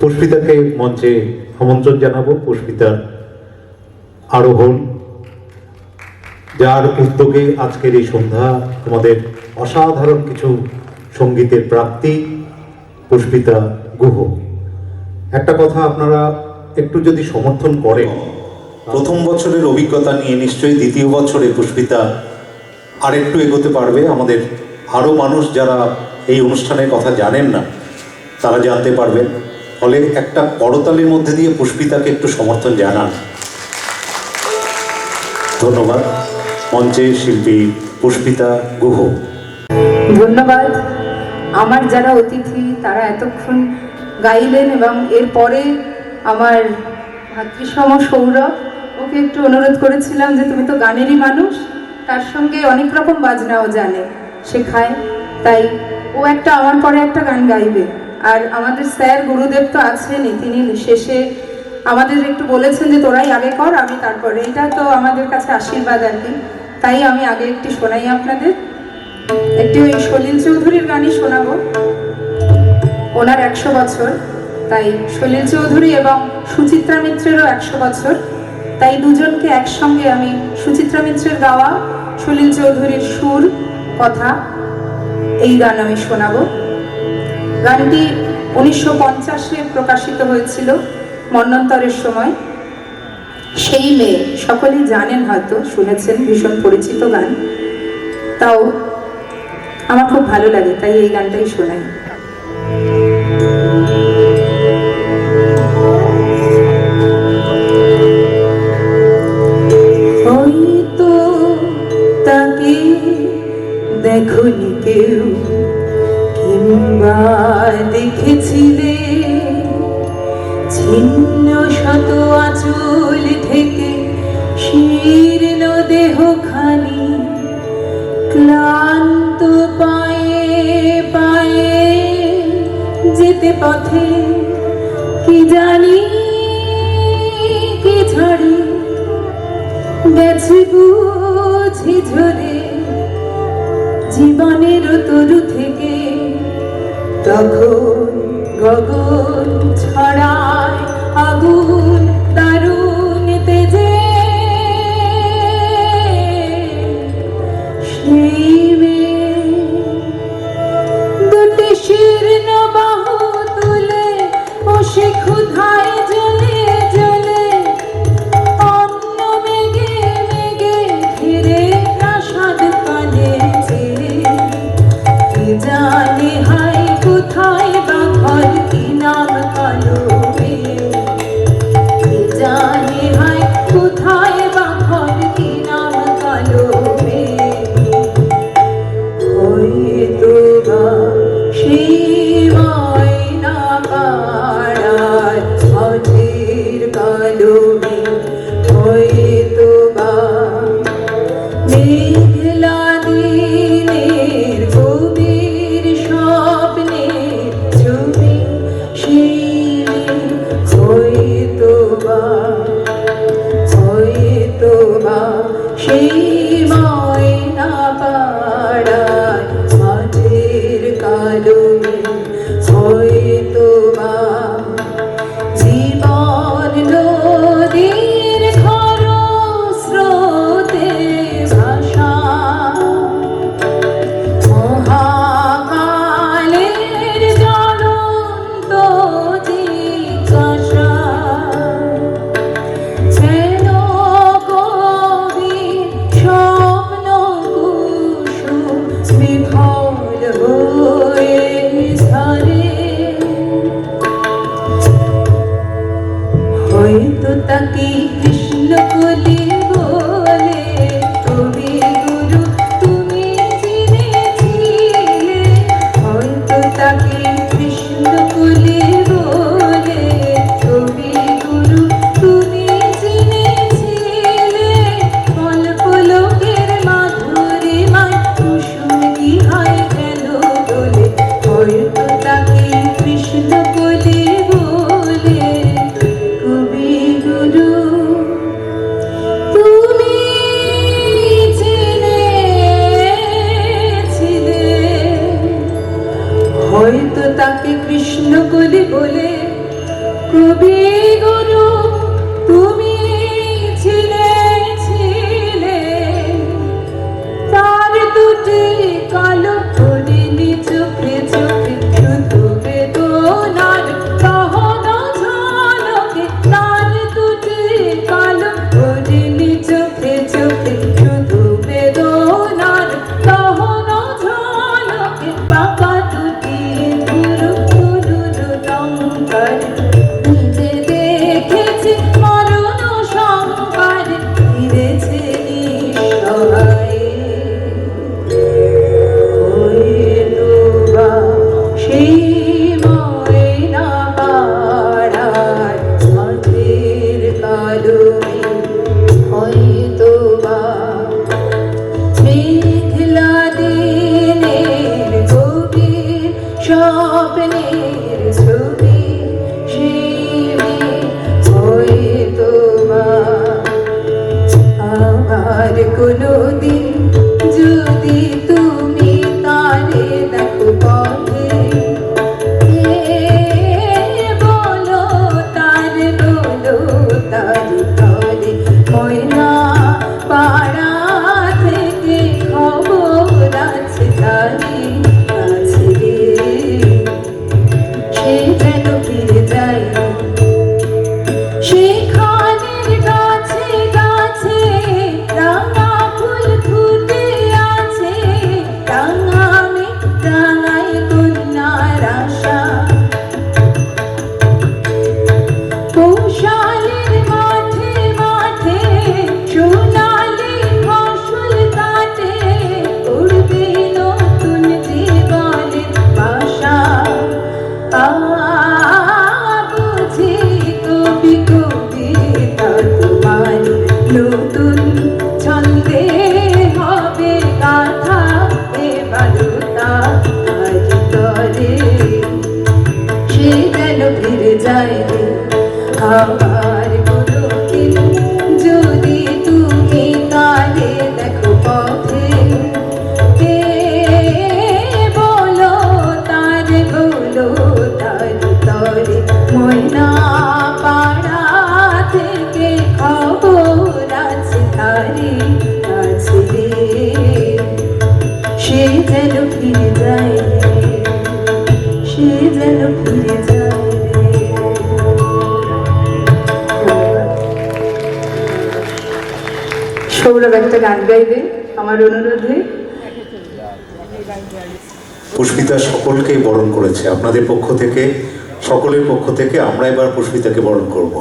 পুষ্পিতাকে মঞ্চে আমন্ত্রণ জানাব। পুষ্পিতার আরোহণ যার উদ্যোগে আজকের এই সন্ধ্যা আমাদের অসাধারণ কিছু সঙ্গীতের প্রাপ্তি পুষ্পিতা গুহ। একটা কথা আপনারা একটু যদি সমর্থন করেন। প্রথম বছরের অভিজ্ঞতা নিয়ে নিশ্চয়ই দ্বিতীয় বছরে পুষ্পিতা আরেকটু এগোতে পারবে। আমাদের আরও মানুষ যারা এই অনুষ্ঠানের কথা জানেন না, তারা জানতে পারবেন। ফলে একটা করতালির মধ্যে দিয়ে পুষ্পিতাকে একটু সমর্থন জানান। ধন্যবাদ, মঞ্চে শিল্পী পুষ্পিতা গুহ। ধন্যবাদ। আমার যারা অতিথি, তারা এতক্ষণ গাইলেন এবং এরপরে আমার ভাতৃসম সৌরভ, ওকে একটু অনুরোধ করেছিলাম যে তুমি তো গানেরই মানুষ, তার সঙ্গে অনেক রকম বাজনাও জানে, শেখায়। তাই ও একটা, আমার পরে একটা গান গাইবে। আর আমাদের স্যার গুরুদেব তো আছেনই, তিনি শেষে আমাদের একটু বলেছেন যে তোরাই আগে কর, আমি তারপরে। এটা তো আমাদের কাছে আশীর্বাদ আর কি। তাই আমি আগে একটি শোনাই আপনাদের। একটি ওই সলিল চৌধুরীর গানই শোনাবো। ওনার একশো বছর। তাই সলিল চৌধুরী এবং সুচিত্রা মিত্রেরও একশো বছর। তাই দুজনকে একসঙ্গে আমি সুচিত্রা মিত্রের গাওয়া সলিল চৌধুরীর সুর, কথা, এই গান আমি শোনাবো। গানটি উনিশশো পঞ্চাশে প্রকাশিত হয়েছিল মন্নন্তরের সময়। সেই মেয়ে সকলেই জানেন হয়তো, শুনেছেন, ভীষণ পরিচিত গান। তাও আমার খুব ভালো লাগে, তাই এই গানটাই শোনাই। যেতে পথে কি জানি কি ঝড়ে গেছে বুঝি ঝরে জীবনের তরু থেকে তখন গগন Lord. হয়তো তাকে কৃষ্ণ বলে বলে কোনো দিন সৌরভ একটা গান গাইবে, আমার অনুরোধে। পুষ্পিতা সকলকেই বরণ করেছে। আপনাদের পক্ষ থেকে, সকলের পক্ষ থেকে আমরা এবার পুষ্পিতাকে বরণ করব।